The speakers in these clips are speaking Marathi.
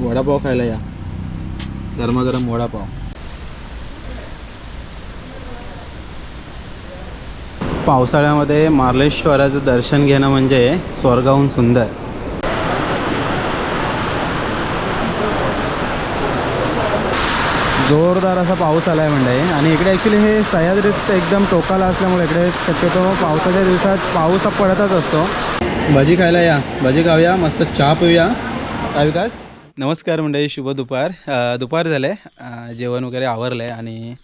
वडापाव खायला या. गरमागरम वडापाव. पावसाळ्यामध्ये मार्लेश्वराचं दर्शन घेणं म्हणजे स्वर्गाहून सुंदर. जोरदार असा पाऊस आला आहे म्हणजे आणि इकडे ॲक्च्युली हे सह्याद्रीत एकदम टोकाला असल्यामुळे इकडे शक्यतो पावसाच्या दिवसात पाऊस पडतच असतो. भजी खायला या. भजी खाऊया. मस्त चहा पिऊया. काय विकास? नमस्कार मंडळी शुभ दुपार. दुपार झाले अ, जेवण वगैरे आवरलं आहे आणि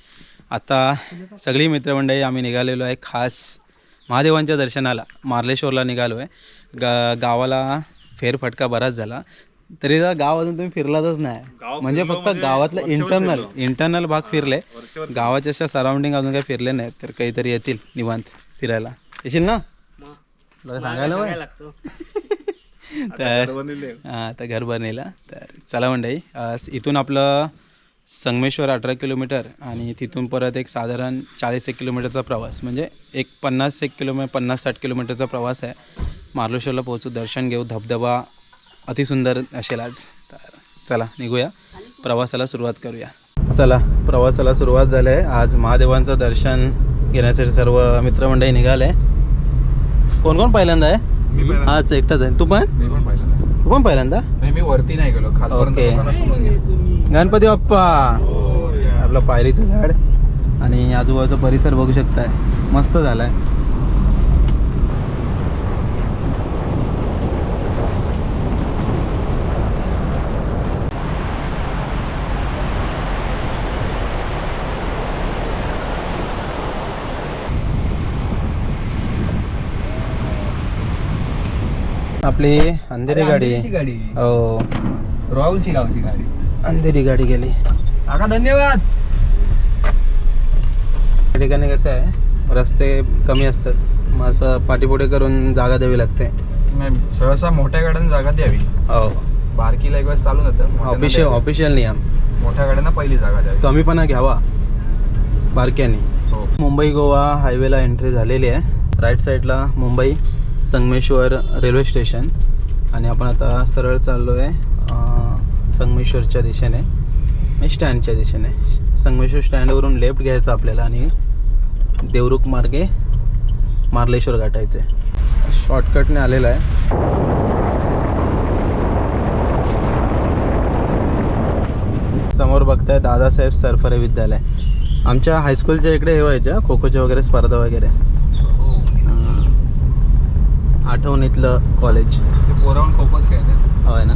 आता सगळी मित्रमंडळी आम्ही निघालेलो आहे खास महादेवांच्या दर्शनाला. मार्लेश्वरला निघालो आहे गा गावाला फेरफटका बराच झाला. तरी जर गाव अजून तुम्ही फिरलातच नाही. म्हणजे फक्त गावातलं इंटरनल इंटरनल भाग फिरले. गावाच्या अशा सराउंडिंग अजून काही फिरले नाहीत. तर काहीतरी येतील निवांत फिरायला. येशील ना? सांगायला बाय तर हां आता घर बनलेला. तर चला मंडळी अ, इथून आपलं संगमेश्वर अठरा किलोमीटर आणि तिथून परत एक साधारण चाळीस एक किलोमीटरचा प्रवास म्हणजे एक पन्नास एक किलोमीटर पन्नास साठ किलोमीटरचा प्रवास आहे. मार्लेश्वरला पोहोचू दर्शन घेऊ धबधबा अतिसुंदर असेल आज. तर चला निघूया. प्रवासाला सुरुवात करूया. चला प्रवासाला सुरुवात झाली आहे आज महादेवांचं दर्शन घेण्यासाठी सर्व मित्रमंडळी निघाले. कोण कोण पहिल्यांदा आहे? हाच एकटाच आहे. तू पण? मी पण पहिल्यांदा. तू पण पहिल्यांदा? नाही मी वरती नाही गेलो. खालपर्यंत ओके. लोकांना सोडून गेलो. गणपती बाप्पा. आपलं पायरीचं झाड आणि आजूबाजूचा परिसर बघू शकताय. मस्त झालाय. आपली अंधेरी गाडी अंधेरीची गाडी. हो. राहुलची गावची गाडी. अंधेरी गाडी गेली. काका धन्यवाद. त्या ठिकाणी कसं आहे रस्ते कमी असतात. मग असं पाठीपुढे करून जागा द्यावी लागते. नाही, सहसा मोठ्या गाड्यांना जागा द्यावी. हो. बारकीला एक वेळेस चालू जातं. ऑफिशियल. ऑफिशियल नियम. मोठ्या गाड्यांना पहिली जागा द्यावी. कमीपणा घ्यावा. बारक्यानी. हो. मुंबई गोवा हायवेला एंट्री झालेली आहे. राईट साईडला मुंबई. संगमेश्वर रेल्वे स्टेशन आणि आपण आता सरळ चाललो आहे संगमेश्वरच्या दिशेने आणि स्टँडच्या दिशेने. संगमेश्वर स्टँडवरून लेफ्ट घ्यायचं आपल्याला आणि देवरुख मार्गे मार्लेश्वर गाठायचे शॉर्टकटने आलेला आहे. समोर बघताय दादासाहेब सरफरे विद्यालय. आमच्या हायस्कूलच्या इकडे हे व्हायच्या खो खोच्या वगैरे स्पर्धा वगैरे. आठवणीतलं कॉलेज पोरावून खूपच खेळतात. होय ना?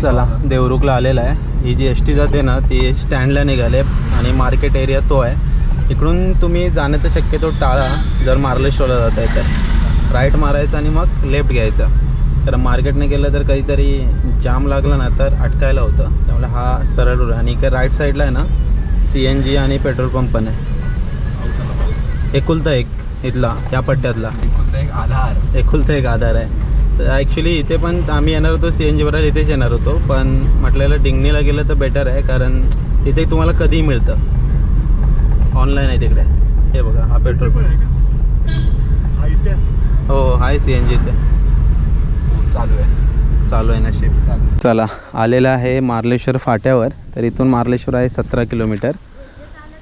चला देवरुखला आलेला आहे. ही जी एस टी जाते ना ती स्टँडला निघाले आणि मार्केट एरिया तो आहे. इकडून तुम्ही जाण्याचा शक्यतो टाळा जर मार्लेश्वरला जात आहे तर. राईट मारायचं आणि मग लेफ्ट घ्यायचा. कारण मार्केटने गेलं तर काहीतरी जाम लागला ना तर अटकायला होतं. त्यामुळे हा सरळ आहे. आणि इकडे राईट साईडला आहे ना सी एन जी आणि पेट्रोल पंप पण आहे. एकुलता एक इथला या पट्ट्यातला. एकुलता एक आधार. एकुलता एक आधार आहे. तर ॲक्च्युली इथे पण आम्ही येणार होतो सी एन जीवर इथेच येणार होतो. पण म्हटलेलं डिंगणीला गेलं तर बेटर आहे कारण तिथे तुम्हाला कधीही मिळतं. ऑनलाईन आहे तिकडे. हे बघा हा पेट्रोल पंप. हो आहे सी एन जी इथे. चालू आहे. चालू आहे नशीब. चालू चला आलेला आहे मार्लेश्वर फाट्यावर तर इथून मार्लेश्वर आहे सतरा किलोमीटर.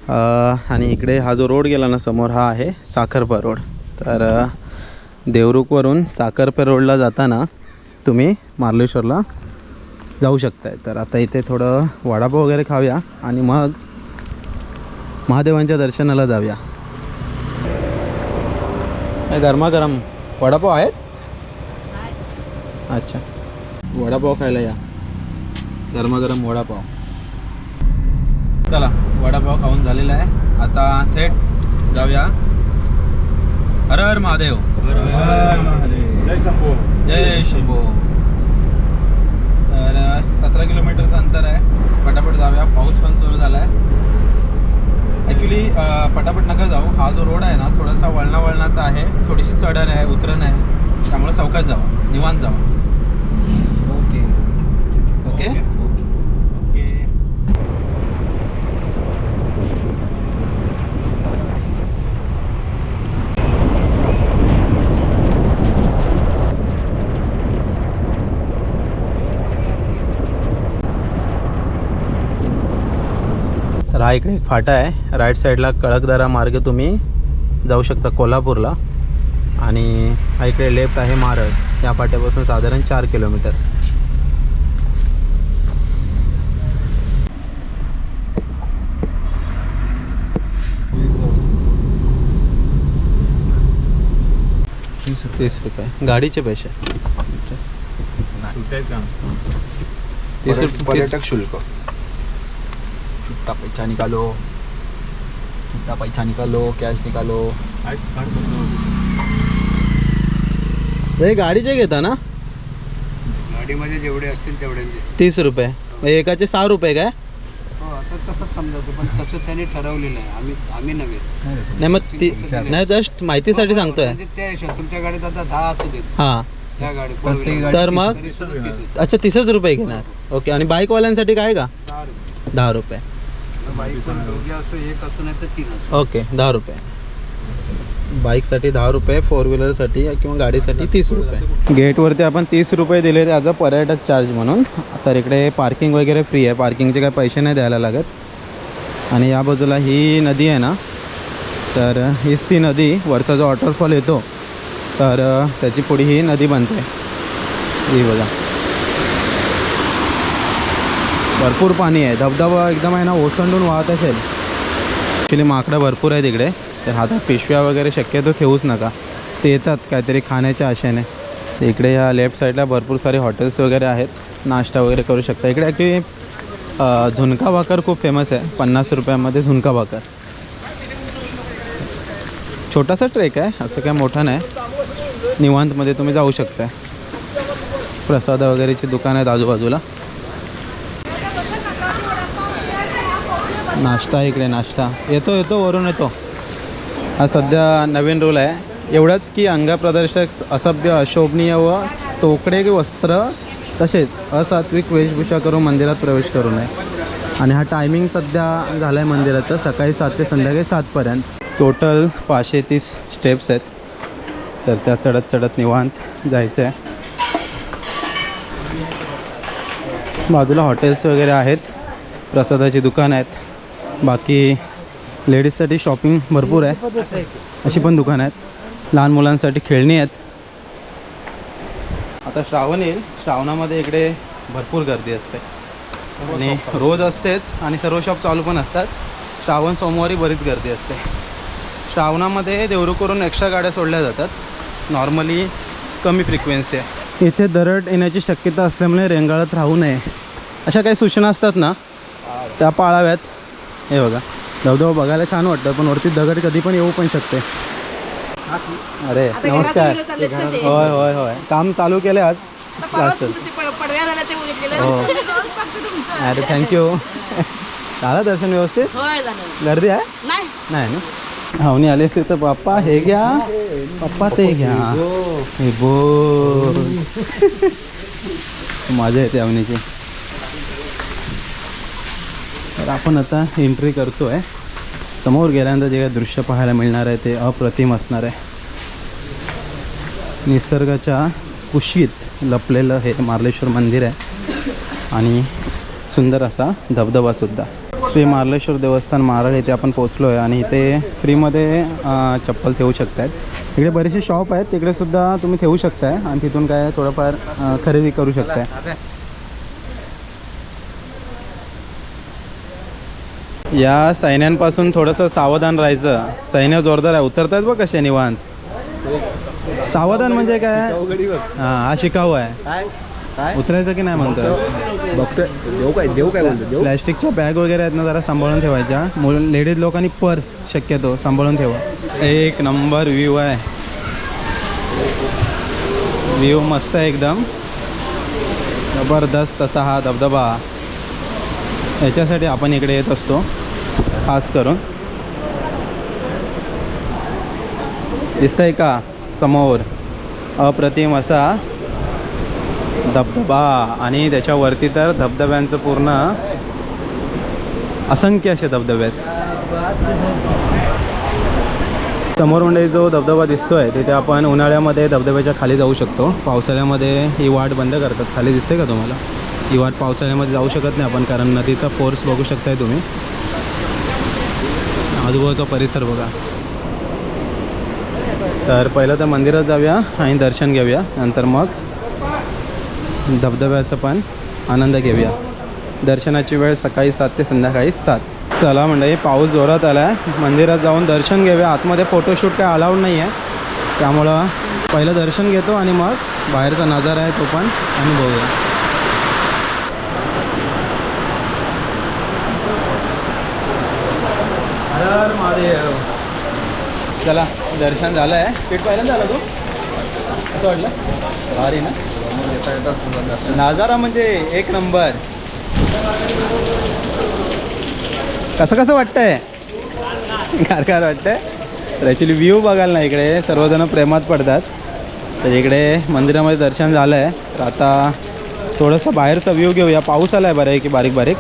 अ, आणि इकडे हा जो रोड गेला ना समोर हा आहे साखरपा रोड. तर देवरुखवरून साखरपा रोडला जाताना तुम्ही मार्लेश्वरला जाऊ शकताय. तर आता इथे थोडं वडापाव वगैरे खाऊया आणि मग महादेवांच्या दर्शनाला जाऊया. गरमागरम. वडापाव आहेत? अच्छा. वडापाव खायला या. गरमागरम वडापाव. चला वडापाव खाऊन झालेला आहे. आता थेट जाऊया. हर हर महादेव. जय शंभू. जय शंभो. तर सतरा किलोमीटरचं अंतर आहे. पटापट जाऊया. पाऊस पण सुरू झाला आहे ॲक्च्युली पटापट नका जाऊ. हा जो रोड आहे ना थोडासा वळणा वळणाचा आहे. थोडीशी चढण आहे उतरण आहे. त्यामुळे चौकात जावा. निवांत जावा. ओके. ओके? ओके. हा इकडे एक फाटा आहे. राईट साईडला कळकदरा मार्ग तुम्ही जाऊ शकता कोल्हापूरला. आणि हा इकडे लेफ्ट आहे मारळ. या फाट्यापासून साधारण चार किलोमीटर. तीस रुपये. गाडीचे पैसे. पर्यटक शुल्क. छुट्टा पैसा निकालो छुट्टा पैसा निकालो कॅश निकालो हे गाडीचे घेता ना? गाडीमध्ये जेवढे असतील तेवढ्यांचे. तीस रुपये. मग एकाचे सहा रुपये काय? हो आता तसंच समजायचं पण तसं त्यांनी ठरवलेलं आहे. आम्ही आम्ही नव्हे. नाही मग ती नाही जस्ट माहितीसाठी सांगतोय. म्हणजे त्या हिशोब तुमच्या गाडीत आता दहा असू देत. हां. त्या गाडी प्रत्येक तर. मग तरी सुद्धा तीस. अच्छा तीसच रुपये घेणार. ओके आणि बाईकवाल्यांसाठी काय का? दहा रुपये. दहा रुपये. ओके दहा रुपये. बाईकसाठी दहा रुपये फोर व्हीलरसाठी किंवा गाडीसाठी तीस रुपये. गेटवरती आपण तीस रुपये दिले ॲज अ पर्यटक चार्ज म्हणून. तर इकडे पार्किंग वगैरे फ्री आहे. पार्किंगचे काही पैसे नाही द्यायला लागत. आणि या बाजूला ही नदी आहे ना तर हीच ती नदी वरचा जो वॉटरफॉल येतो तर त्याची पुढे ही नदी बनते. ही बघा. भरपूर पाणी आहे. धबधबा एकदम आहे ना ओसंडून वाहत असेल. ॲक्च्युली माकडं भरपूर आहे तिकडे तर हातात पिशव्या वगैरे शक्यतो ठेवूच नका. ते येतात काहीतरी खाण्याच्या आशेने. इकडे या लेफ्ट साईडला भरपूर सारे हॉटेल्स वगैरे आहेत. नाश्ता वगैरे करू शकता. इकडे ॲक्च्युली झुणका भाकर खूप फेमस आहे. पन्नास रुपयामध्ये झुणका भाकर. छोटासा ट्रेक आहे. असं काय मोठा नाही. निवांतमध्ये तुम्ही जाऊ शकता प्रसाद वगैरेची दुकान आहेत आजूबाजूला. नाश्ता इकडे नाश्ता. येतो येतो वरून येतो. हा सध्या नवीन रूल आहे. एवढंच की अंगप्रदर्शक असभ्य अशोभनीय व तोकडे वस्त्र तसेच असात्विक वेशभूषा करून मंदिरात प्रवेश करू नये. आणि हा टायमिंग सध्या झाला आहे मंदिराचं. सकाळी सात ते संध्याकाळी सातपर्यंत टोटल पाचशे तीस स्टेप्स आहेत. तर त्या चढत चढत निवांत जायचं आहे बाजूला हॉटेल्स वगैरे आहेत. प्रसादाची दुकानं आहेत. बाकी लेडीजसाठी शॉपिंग भरपूर आहे. अशी पण दुकानं आहेत. लहान मुलांसाठी खेळणी आहेत. आता श्रावण येईल. श्रावणामध्ये इकडे भरपूर गर्दी असते. आणि रोज असतेच आणि सर्व शॉप चालू पण असतात. श्रावण सोमवारी बरीच गर्दी असते. श्रावणामध्ये देवरुकरून एक्स्ट्रा गाड्या सोडल्या जातात. नॉर्मली कमी फ्रिक्वेन्सी आहे. इथे दरड येण्याची शक्यता असल्यामुळे रेंगाळत राहू नये. अशा काही सूचना असतात ना त्या पाळाव्यात. हे बघा. धबधबा बघायला छान वाटतं पण वरती दगड कधी पण येऊ पण शकते. अरे नमस्कार. होय होय होय. काम चालू केले आज. लास्ट पडव्या झाला ते उलटलेलं हो. अरे थँक्यू झालं दर्शन व्यवस्थित? गर्दी आहे? नाही. नाही ना? हावनी आले असते तर पप्पा हे घ्या. पप्पा ते घ्या. हे बोल. मजा येते अवनीची तर आपण आता एंट्री करतो आहे समोर गेल्यानंतर जे काही दृश्य पाहायला मिळणार आहे ते अप्रतिम असणार आहे. निसर्गाच्या कुशीत लपलेलं हे मार्लेश्वर मंदिर आहे. आणि सुंदर असा धबधबासुद्धा श्री मार्लेश्वर देवस्थान मारळ येथे आपण पोचलो आहे आणि इथे फ्रीमध्ये चप्पल ठेवू शकतात इकडे बरेचसे शॉप आहेत तिकडेसुद्धा तुम्ही ठेवू शकताय आणि तिथून काय थोडंफार खरेदी करू शकताय. या सैन्यांपासून थोडंसं सावधान राहायचं. सैन्य जोरदार आहे. उतरतायत बघ कसे निवांत. सावधान म्हणजे काय? हां हा शिकाऊ आहे. उतरायचं की नाही म्हणतो बघतोय. देऊ काय? देऊ काय बोलतो देऊ? प्लॅस्टिकच्या बॅग वगैरे आहेत ना जरा सांभाळून ठेवायच्या. लेडीज लोकांनी पर्स शक्यतो सांभाळून ठेवा. एक नंबर व्ह्यू आहे. व्ह्यू मस्त आहे एकदम. जबरदस्त असा हा धबधबा. याच्यासाठी आपण इकडे येत असतो. खास करून. दिसतंय का? समोर. अप्रतिम असा धबधबा आणि त्याच्यावरती तर धबधब्यांचं पूर्ण असंख्य असे धबधबे आहेत. समोर म्हणजे जो धबधबा दिसतोय तिथे आपण उन्हाळ्यामध्ये धबधब्याच्या खाली जाऊ शकतो. पावसाळ्यामध्ये ही वाट बंद करतात. खाली दिसते का तुम्हाला? ही वाट पावसाळ्यामध्ये जाऊ शकत नाही आपण कारण नदीचा फोर्स बघू शकताय तुम्ही. आजूबाजूचा परिसर बघा. तर पहिलं तर मंदिरात जाऊया आणि दर्शन घेऊया. नंतर मग धबधब्याचा पण आनंद घेऊया. दर्शनाची वेळ सकाळी सात ते संध्याकाळी सात. चला म्हणजे पाऊस जोरात आला आहे मंदिरात जाऊन दर्शन घेऊया. आतमध्ये फोटोशूट काय अलाउड नाही आहे त्यामुळं पहिलं दर्शन घेतो आणि मग बाहेरचा नजारा आहे तो पण अनुभवूया हर महादेव चला दर्शन झालं आहे. पीठ पाहिलं झालं तू? असं वाटलं? भारी ना. नाजारा म्हणजे एक नंबर. कसं कसं वाटतंय? कारकार वाटतंय. तर ॲक्च्युली व्ह्यू बघाल ना इकडे. सर्वजण प्रेमात पडतात. तर इकडे मंदिरामध्ये दर्शन झालं आहे तर आता थोडंसं बाहेरचा व्ह्यू घेऊया. पाऊस आला आहे बरं आहे की बारीक बारीक?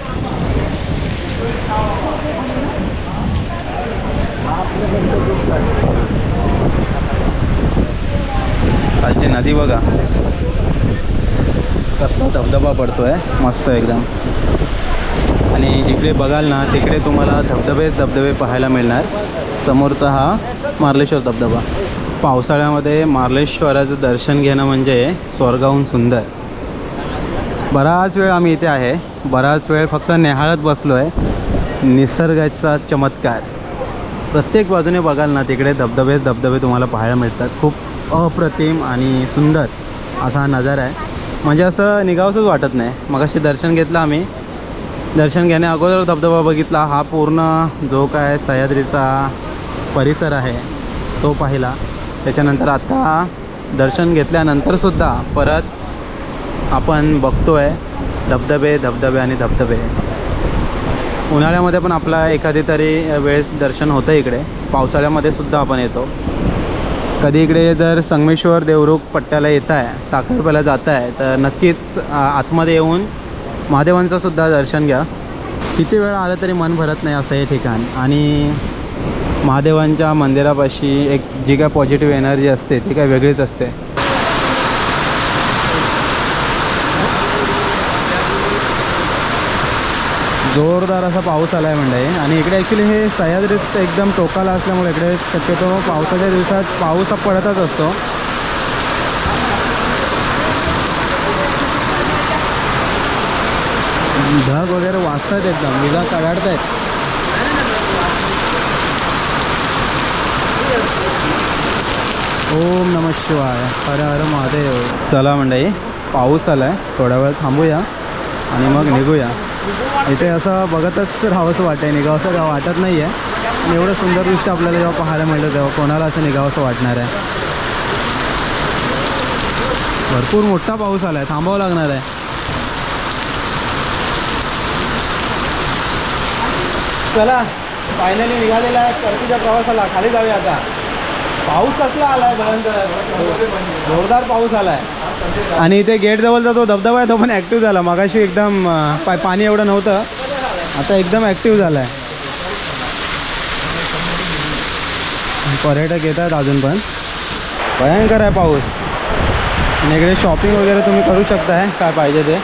खालची नदी बघा. कसला धबधबा पडतोय. मस्त एकदम. आणि जिकडे बघाल ना तिकडे तुम्हाला धबधबे धबधबे पाहायला मिळणार. समोरचा हा मार्लेश्वर धबधबा. पावसाळ्यामध्ये मार्लेश्वराचं दर्शन घेणं म्हणजे स्वर्गाहून सुंदर. बराच वेळ आम्ही इथे आहे. बराच वेळ फक्त नेहाळत बसलो आहे निसर्गाचा चमत्कार. प्रत्येक बाजूने बघाल ना तिकडे धबधबेच धबधबे तुम्हाला पाहायला मिळतात. खूप अप्रतिम आणि सुंदर असा हा नजारा आहे. म्हणजे असं निघावंसंच वाटत नाही. मग असे दर्शन घेतलं आम्ही. दर्शन घेण्या अगोदर धबधबा बघितला. हा पूर्ण जो काय सह्याद्रीचा परिसर आहे तो पाहिला. त्याच्यानंतर आता दर्शन घेतल्यानंतरसुद्धा परत आपण बघतो आहे धबधबे धबधबे आणि धबधबे. उन्हाळ्यामध्ये पण आपला एखादी तरी वेळेस दर्शन होतं इकडे. पावसाळ्यामध्ये सुद्धा आपण येतो. कधी इकडे जर संगमेश्वर देवरुख पट्ट्याला येत आहे साखरप्याला जात आहे तर नक्कीच आतमध्ये येऊन महादेवांचं सुद्धा दर्शन घ्या. किती वेळ आलं तरी मन भरत नाही असं हे ठिकाण. आणि महादेवांच्या मंदिरापाशी एक जी काय पॉझिटिव्ह एनर्जी असते ती काय वेगळीच असते. जोरदार असा पाऊस आला आहे म्हणजे आणि इकडे ॲक्च्युली हे सह्याद्रीत एकदम टोकाला असल्यामुळे इकडे शक्यतो पावसाच्या दिवसात पाऊस हा पडतच असतो. ढग वगैरे वाचतात एकदम विजा कडाडत आहेत ओम नम शिवाय हर हर महादेव. चला मंडळी पाऊस आला आहे थोडा वेळ थांबूया आणि मग निघूया. इथे असं बघतच राहावंसं वाटतं निघावंसं का वाटत नाही आहे आणि एवढं सुंदर दृश्य आपल्याला जेव्हा पाहायला मिळतं तेव्हा कोणाला असं निघावंसं वाटणार आहे? भरपूर मोठा पाऊस आला आहे थांबावं लागणार आहे. चला फायनली निघालेला आहे. परतीच्या प्रवासाला खाली जाऊया आता. पाऊस कसला आलाय? भयंकर. जोरदार पाऊस आलाय. आणि इथे गेट जवळचा जो धबधबा आहे तो पण ॲक्टिव्ह झाला. मगाशी एकदम पा पाणी एवढं नव्हतं. आता एकदम ॲक्टिव्ह झाला आहे पर्यटक येत आहेत अजून पण. भयंकर आहे पाऊस. आणि इकडे शॉपिंग वगैरे तुम्ही करू शकताय. काय पाहिजे ते?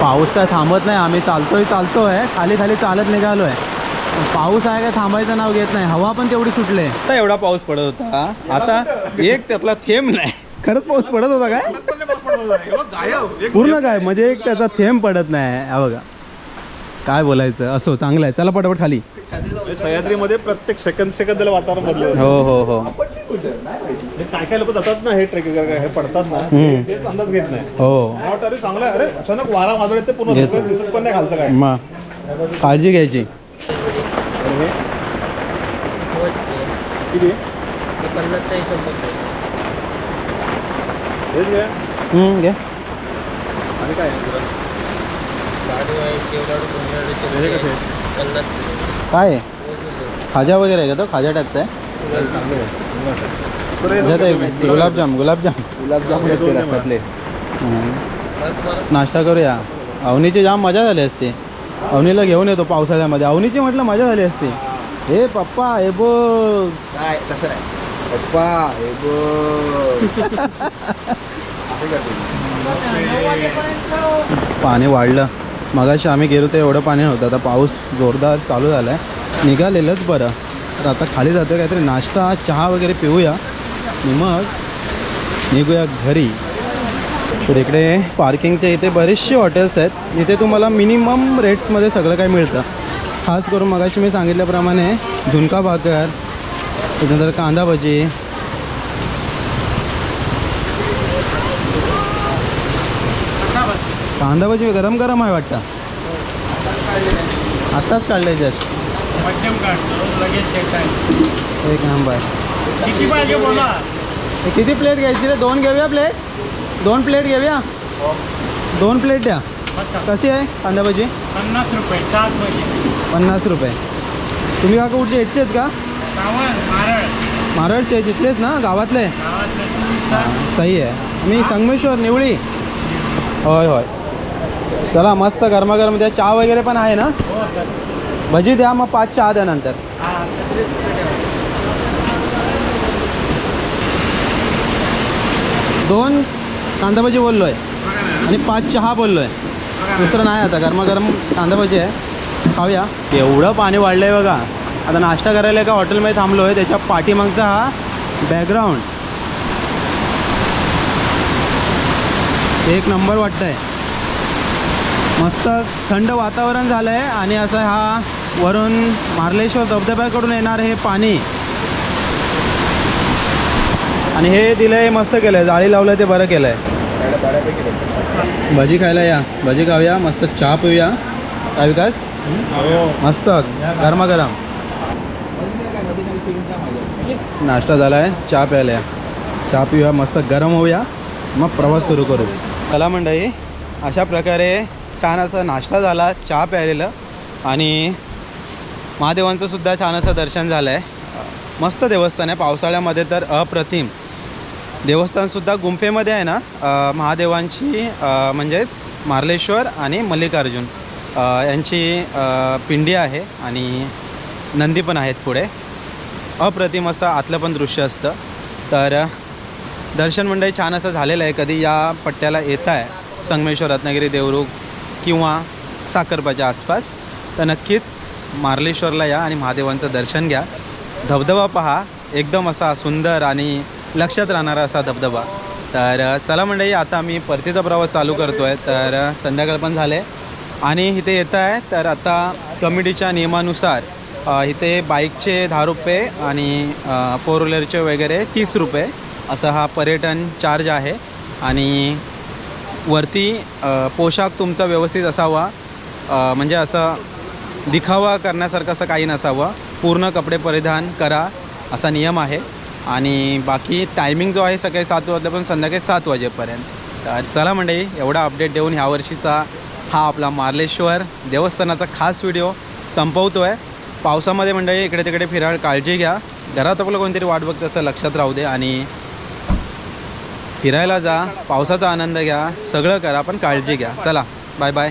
पाऊस काय थांबत नाही. आम्ही चालतोय चालतोय. खाली खाली चालत निघालो आहे पाऊस आहे काय थांबायचं नाव घेत नाही. हवा पण तेवढी सुटले. आता एवढा पाऊस पडत होता. आता एक त्यातला थेंब नाही. खरंच पाऊस पडत होता काय? पूर्ण काय? म्हणजे एक त्याचा थेंब पडत नाही. हा बघा. काय बोलायचं? असो चांगलं आहे. चला पटापट खाली. सह्याद्रीमध्ये प्रत्येक सेकंद सेकंदाला वातावरण बदलत हो हो हो. काय काय लोक जातात ना हे ट्रेक वगैरे हे पडतात ना. तेच अंदाज घेत नाही. हो. अरे चांगलं अरे अचानक वारा वादळ येते. पूर्ण दिसत पण नाही खालचं काय. मग. काळजी घ्यायची. किती? हेच घे. हम्म, घे. आणि काय आहे? हे कसे आहेत? काय आहे? खाजा वगैरे आहे का तो? खाजा टाईपचा आहे? चांगले आहे. बरं, हे आहे. गुलाबजाम गुलाबजाम. गुलाबजाम नाश्ता करूया. अवनीची जाम मजा झाली असती. अवनीला घेऊन येतो पावसाळ्यामध्ये. अवनीची म्हटलं मजा झाली असती. हे पप्पा हे बो काय? कसं आहे? पप्पा हे करते. पाणी वाढलं. मगाशी आम्ही गेलो ते एवढं पाणी नव्हतं. आता पाऊस जोरदार चालू झाला आहे निघालेलंच बरं. तर आता खाली जातो काहीतरी नाश्ता चहा वगैरे पिऊया. आणि मग निघूया घरी. तर इकडे पार्किंगच्या इथे बरेचसे हॉटेल्स आहेत. इथे तुम्हाला मिनिमम रेट्समध्ये सगळं काही मिळतं. खास करून मगाशी मी सांगितल्याप्रमाणे झुणका भाकर त्याच्यानंतर कांदा भजी. कांदा भजी गरम गरम आहे वाटतं. आत्ताच काढलं जस्ट एक नंबर किती प्लेट घ्यायची रे? दोन घेऊया प्लेट दोन प्लेट घेऊया? दोन प्लेट द्या. कशी आहे कांदा भजी पन्नास रुपये सात पाहिजे पन्नास रुपये. तुम्ही काका कुठचे? इथलेच का? मारळचे इथलेच ना? गावातले? सही आहे. मी संगमेश्वर निवळी. होय होय. चला मस्त गरमागरम द्या चहा वगैरे पण आहे ना? हो भजी द्या मग पाच चहा द्या नंतर. हा दोन कांदा भजी बोललो आहे आणि पाच चहा बोललो आहे दुसरं नाही आता गरमागरम कांदा भजी आहे. खाऊया. एवढं पाणी वाढलं आहे बघा. आता नाश्ता करायला एका हॉटेलमध्ये थांबलो आहे त्याच्या पाठीमागचा हा बॅकग्राऊंड एक नंबर वाटतं आहे मस्त थंड वातावरण झालं आहे आणि असं हा वरून मार्लेश्वर धबधब्याकडून येणार हे पाणी. आणि हे दिलंय मस्त केलंय. जाळी लावलंय ते बरं केलंय भजी खायला या. भजी खाऊया. मस्त चहा पिऊया. काय विकास? मस्त. गरमागरम. नाश्ता झाला आहे चहा प्यायला या. चहा पिऊया. मस्त गरम होऊया. मग प्रवास सुरू करू. चला मंडळी अशा प्रकारे छान असा नाश्ता झाला चहा प्यायलेलं. आणि महादेवांचं सुद्धा छान असं दर्शन झालं आहे मस्त देवस्थान आहे. पावसाळ्यामध्ये तर अप्रतिम. देवस्थानसुद्धा गुंफेमध्ये आहे ना? महादेवांची म्हणजेच मार्लेश्वर आणि मल्लिकार्जुन यांची पिंडी आहे आणि नंदी पण आहेत पुढे. अप्रतिम असं आतलं पण दृश्य असतं. तर दर्शन मंडळी छान असं झालेलं आहे. कधी या पट्ट्याला येत आहे संगमेश्वर रत्नागिरी देवरुख किंवा साखरपाच्या आसपास तर नक्कीच मार्लेश्वरला या आणि महादेवांचं दर्शन घ्या. धबधबा पहा एकदम असा सुंदर आणि लक्षात राहणारा असा धबधबा. तर चला मंडळी आता मी परतीचा प्रवास चालू करतो आहे तर संध्याकाळ पण झाले आणि इथे येत आहे तर आता कमिटीच्या नियमानुसार इथे बाईकचे दहा रुपये आणि फोर व्हीलरचे वगैरे तीस रुपये असा हा पर्यटन चार्ज आहे. आणि वरती पोशाख तुमचा व्यवस्थित असावा. म्हणजे असं दिखावा करण्यासारखं असं काही नसावं. पूर्ण कपडे परिधान करा असा नियम आहे. आणि बाकी टायमिंग जो आहे सकाळी सात वाजल्यापासून संध्याकाळी सात वाजेपर्यंत. तर चला मंडळी एवढा अपडेट देऊन ह्या वर्षीचा हा आपला मार्लेश्वर देवस्थानाचा खास व्हिडिओ संपवतो आहे पावसामध्ये मंडळी इकडे तिकडे फिरायला काळजी घ्या. घरात आपलं कोणतरी वाट बघतं असं लक्षात राहू दे आणि फिरायला जा. पावसाचा आनंद घ्या. सगळं करा पण काळजी घ्या. चला बाय बाय